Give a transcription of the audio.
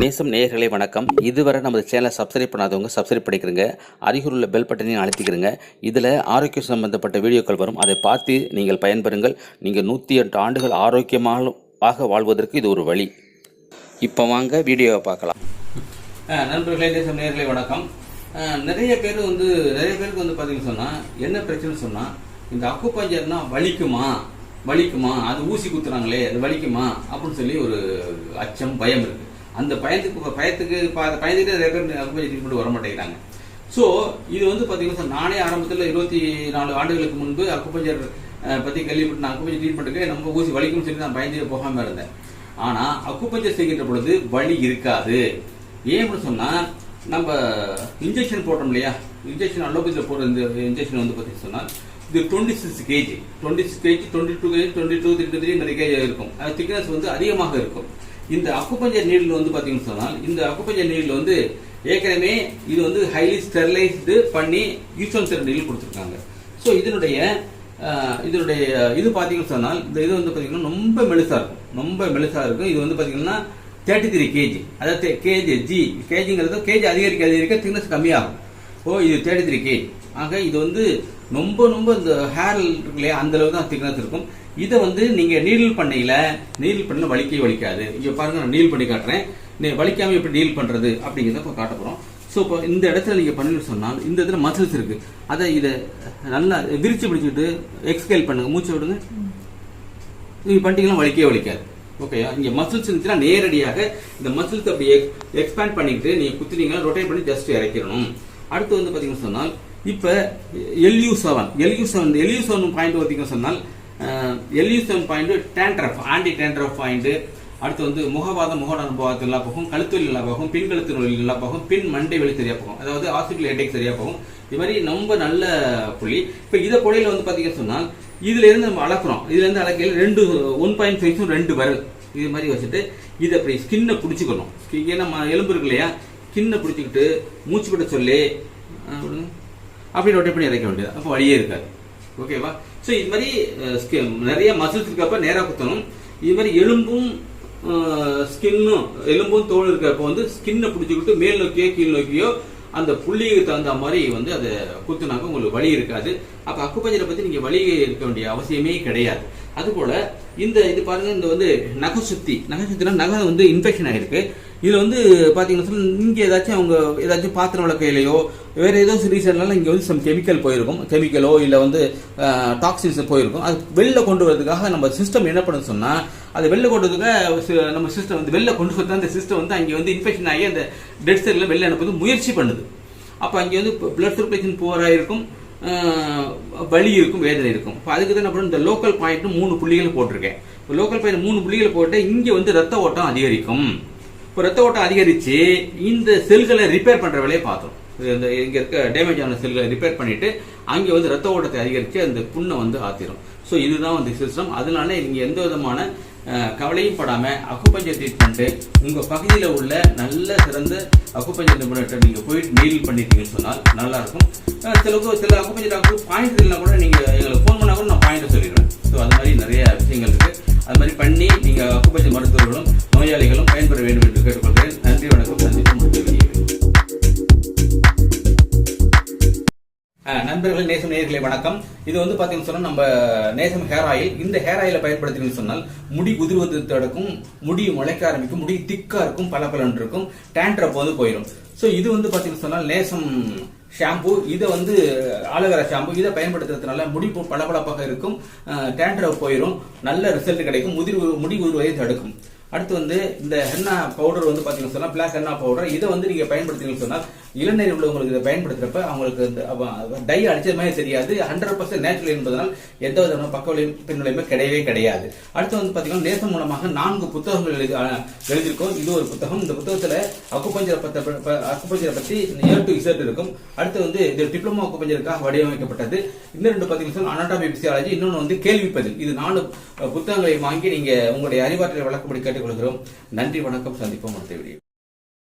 நேசம் நேயர்களே வணக்கம். இதுவரை நமது சேனலை சப்ஸ்கிரைப் பண்ணாதவங்க சப்ஸ்கிரைப் பண்ணிக்கிறங்க அருகில் உள்ள பெல் பட்டனையும் அழுத்திக்கிறங்க இதில் ஆரோக்கியம் சம்பந்தப்பட்ட வீடியோக்கள் வரும். அதை பார்த்து நீங்கள் பயன்பெறுங்கள். நீங்கள் நூற்றி எட்டு ஆண்டுகள் ஆரோக்கியமாக வாழ்வதற்கு இது ஒரு வழி. இப்போ வாங்க வீடியோவை பார்க்கலாம். நண்பர்களே தேசம் நேயர்களே வணக்கம். நிறைய பேர் வந்து நிறைய பேருக்கு வந்து பார்த்தீங்கன்னு சொன்னால் என்ன பிரச்சனை சொன்னால் இந்த அக்குப்பஞ்சர்னா வலிக்குமா? வலிக்குமா? அது ஊசி குத்துறாங்களே அது வலிக்குமா? அப்படின்னு சொல்லி ஒரு அச்சம் பயம் இருக்குது அந்த பயத்துக்கு பயத்துக்கு ப- பயந்துட்டு நிறைய கொண்டு வர மாட்டேங்கிறாங்க ஸோ இது வந்து பார்த்தீங்கன்னா நானே ஆரம்பத்தில் இருபத்தி நாலு ஆண்டுகளுக்கு முன்பு அக்குப்பஞ்சர் பற்றி பத்தி கேள்விப்பட்டு நான் அக்குப்பஞ்சர் ட்ரீட்மெண்ட்டுக்கு நம்ம ஊசி வலிக்கும்னு சொல்லி நான் பயந்து போகாமல் இருந்தேன் ஆனால் அக்குப்பஞ்சர் செய்கின்ற பொழுது வலி இருக்காது ஏன்னு சொன்னால் நம்ம இன்ஜெக்ஷன் போட்டோம் இல்லையா இன்ஜெக்ஷன் அலோபதியில் போடுற இந்த இன்ஜெக்ஷன் வந்து பார்த்தீங்கன்னா சொன்னால் இது twenty six KG twenty six KG twenty two KG twenty two three three நிறைய கேஜி இருக்கும் அது திக்னஸ் வந்து அதிகமாக இருக்கும் இந்த அக்குப்பஞ்சர் நீடில் வந்து பார்த்தீங்கன்னு சொன்னால் இந்த அக்குப்பஞ்சர் நீடில் வந்து ஏற்கனவே இது வந்து ஹைலி ஸ்டெர்லைஸ்டு பண்ணி யூஸ்வல் நீடில் கொடுத்துருக்காங்க. ஸோ இதனுடைய இதனுடைய இது பார்த்தீங்கன்னு சொன்னால் இந்த இது வந்து பார்த்தீங்கன்னா ரொம்ப மெலுசாக இருக்கும். ரொம்ப மெலுசாக இருக்கும். இது வந்து பார்த்தீங்கன்னா தேர்ட்டி த்ரீ கேஜி அதாவது கேஜி ஜி கேஜிங்கிறது கேஜி அதிகரிக்க அதிகரிக்க திக்னஸ் கம்மியாகும். ஓ இது தேர்ட்டி த்ரீ ஆக இது வந்து ரொம்ப ரொம்ப இந்த ஹேர் இருக்கு இல்லையா அந்த அளவு தான் திக்னஸ் இருக்கும். இதை வந்து நீங்கள் நீடில் பண்ணையில் நீடில் பண்ண வலிக்கே வலிக்காது. இங்கே பாருங்க நான் நீல் பண்ணி காட்டுறேன். நீ வலிக்காமல் எப்படி டீல் பண்ணுறது அப்படிங்கிறத இப்போ காட்ட போகிறோம் ஸோ இப்போ இந்த இடத்துல நீங்கள் பண்ணணும்னு சொன்னால் இந்த இடத்துல மசில்ஸ் இருக்குது அதை இதை நல்லா விரிச்சு பிடிச்சிட்டு எக்ஸ்கேல் பண்ணுங்க. மூச்சு விடுங்க. நீங்கள் பண்ணிட்டீங்கன்னா வலிக்கே வலிக்காது. ஓகேயா இங்கே மசில்ஸ் இருந்துச்சுன்னா நேரடியாக இந்த மசில்ஸ் அப்படி எக்ஸ்பேண்ட் பண்ணிக்கிட்டு நீங்கள் குத்துனீங்கன்னா ரொட்டேட் பண்ணி ஜஸ்ட் இறக்கிடணும். அடுத்து வந்து பார்த்தீங்கன்னு சொன்னால் இப்போ L U seven L U seven L U seven point பார்த்தீங்கன்னு சொன்னால் L U seven point dandruff anti dandruff point அடுத்து வந்து முகவாதம் முகட அனுபவத்தில் எல்லாம் போகும் கழுத்து எல்லாம் போகும் பின் கழுத்து வலி எல்லாம் போகும் பின் மண்டை வலி சரியாக போகும். அதாவது ஹாஸ்பிட்டல் ஹெட்டேக் சரியாக போகும். இது மாதிரி ரொம்ப நல்ல புள்ளி. இப்போ இதை புடையில் வந்து பார்த்தீங்கன்னு சொன்னால் இதுல இருந்து நம்ம அளக்குறோம். இதுல இருந்து அளக்கையில் ரெண்டு ஒன் பாயிண்ட் ஃபைவ்ஸும் ரெண்டு வரல். இது மாதிரி வச்சுட்டு இதை அப்படி ஸ்கின்னை பிடிச்சிக்கணும். ஏன்னா நம்ம எலும்பு இருக்கு இல்லையா ஸ்கின்னை பிடிச்சிக்கிட்டு மூச்சு விட சொல்லி. அப்படி ரொட்டேட் பண்ணி இறக்க வேண்டியது. அப்போ வழியே இருக்காது. ஓகேவா ஸோ இது மாதிரி நிறைய மசில்ஸ் இருக்கப்ப நேராக குத்தணும். இது மாதிரி எலும்பும் ஸ்கின்னும் எலும்பும் தோல் இருக்கப்ப வந்து ஸ்கின்னை பிடிச்சிக்கிட்டு மேல் நோக்கியோ கீழ் நோக்கியோ அந்த புள்ளிக்கு தகுந்த மாதிரி வந்து அதை குத்துனாக்க உங்களுக்கு வலி இருக்காது. அப்போ அக்குப்பஞ்சரை பற்றி நீங்கள் வழி இருக்க வேண்டிய அவசியமே கிடையாது. அதுபோல் இந்த இது பாருங்கள் இந்த வந்து நகை சுத்தி நகை சுத்தினா நகை வந்து இன்ஃபெக்ஷன் ஆகிருக்கு இதில் வந்து பார்த்தீங்கன்னா சொல்லி இங்கே ஏதாச்சும் அவங்க ஏதாச்சும் பாத்திரம் விளக்கையிலையோ வேறு ஏதோ ரீசன்னால இங்கே வந்து சம் கெமிக்கல் போயிருக்கும். கெமிக்கலோ இல்லை வந்து டாக்ஸின்ஸ் போயிருக்கும். அது வெளில கொண்டு வரதுக்காக நம்ம சிஸ்டம் என்ன பண்ணுது சொன்னால் அது வெளில கொண்டு வரதுக்காக நம்ம சிஸ்டம் வந்து வெளில கொண்டு வரது அந்த சிஸ்டம் வந்து அங்கே வந்து இன்ஃபெக்ஷன் ஆகி அந்த டெட் செல்லில் வெளில அனுப்புறது முயற்சி பண்ணுது. அப்போ அங்கே வந்து பிளட் சர்க்குலேஷன் போராக இருக்கும் வலி இருக்கும் வேதனை இருக்கும். இப்போ அதுக்கு தான் என்ன இந்த லோக்கல் பாயிண்ட் மூணு புள்ளிகள் போட்டிருக்கேன். இப்போ லோக்கல் பாயிண்ட் மூணு புள்ளிகள் போட்டு இங்கே வந்து ரத்த ஓட்டம் அதிகரிக்கும். இப்போ ரத்த ஓட்டம் அதிகரித்து இந்த செல்களை ரிப்பேர் பண்ணுற வேலையை பார்த்தோம். இந்த இங்கே இருக்க டேமேஜ் ஆன செல்களை ரிப்பேர் பண்ணிவிட்டு அங்கே வந்து ரத்த ஓட்டத்தை அதிகரித்து அந்த புண்ணை வந்து ஆத்திரும். ஸோ இதுதான் வந்து சிஸ்டம் அதனால நீங்கள் எந்த விதமான கவலையும் படாமல் அக்குப்பஞ்சர் ட்ரீட்மெண்ட்டு உங்கள் பகுதியில் உள்ள நல்ல சிறந்த அக்குப்பஞ்சர் நிபுணர்கிட்ட நீங்கள் போயிட்டு நீல் பண்ணிட்டீங்கன்னு சொன்னால் நல்லாயிருக்கும். சிலவுக்கு சில சில அக்குப்பஞ்சர் டாக்டர் பாயிண்ட் இல்லைனா கூட நீங்கள் எங்களுக்கு ஃபோன் பண்ணால் கூட நான் பாயிண்ட்டை சொல்லிடுவேன். ஸோ அது மாதிரி நிறைய விஷயங்கள் இருக்குது அது மாதிரி பண்ணி நீங்க அக்குப்பஞ்சர் மருத்துவர்களும் நோயாளிகளும் பயன்பெற வேண்டும் என்று கேட்டுக்கொள்கிறேன். நன்றி வணக்கம் சந்திப்பு முடிவு நண்பர்கள் நேசம் நேர்களை வணக்கம். இது வந்து பார்த்தீங்கன்னு சொன்னா நம்ம நேசம் ஹேர் ஆயில் இந்த ஹேர் ஆயிலை பயன்படுத்தினீங்கன்னு சொன்னால் முடி உதிர்வது தடுக்கும் முடி முளைக்க ஆரம்பிக்கும் முடி திக்கா இருக்கும் பல இருக்கும் டேண்ட்ரப் வந்து போயிடும் ஸோ இது வந்து பார்த்தீங்கன்னா சொன்னால் நேசம் ஷாம்பு இதை வந்து ஆலோவேரா ஷாம்பு இதை பயன்படுத்துறதுனால முடி பளபளப்பாக இருக்கும். டேண்ட்ரப் போயிடும் நல்ல ரிசல்ட் கிடைக்கும். முதிர் முடி உதிர்வதை தடுக்கும். அடுத்து வந்து இந்த ஹென்னா பவுடர் வந்து பார்த்தீங்கன்னு சொன்னால் பிளாக் ஹென்னா பவுடர் இதை வந்து நீங்கள் பயன்படுத்தீங்கன்னு சொன்னால் இளநீர் உள்ளவங்களுக்கு இதை பயன்படுத்துறப்ப அவங்களுக்கு இந்த டை அடிச்ச மாதிரி தெரியாது. ஹண்ட்ரட் பர்சன்ட் நேச்சுரல் என்பதனால் எந்த விதமான பக்க விளையும் பின்விளைவுமே கிடையவே கிடையாது. அடுத்து வந்து பார்த்தீங்கன்னா நேசம் மூலமாக நான்கு புத்தகங்கள் எழுதி எழுதியிருக்கோம். இது ஒரு புத்தகம். இந்த புத்தகத்தில் அக்குப்பஞ்சரை பத்த அக்குப்பஞ்சரை பத்தி ஏ டு இசட் இருக்கும். அடுத்து வந்து இது டிப்ளமோ அக்குப்பஞ்சருக்காக வடிவமைக்கப்பட்டது. இன்னும் ரெண்டு பார்த்தீங்கன்னா அனாட்டமி பிசியாலஜி இன்னொன்று வந்து கேள்வி பதில். இது நாலு புத்தகங்களை வாங்கி நீங்க உங்களுடைய அறிவாற்றலை வழக்கப்படி கேட்டுக்கொள்கிறோம். நன்றி வணக்கம். சந்திப்போம் அடுத்த வீடியோ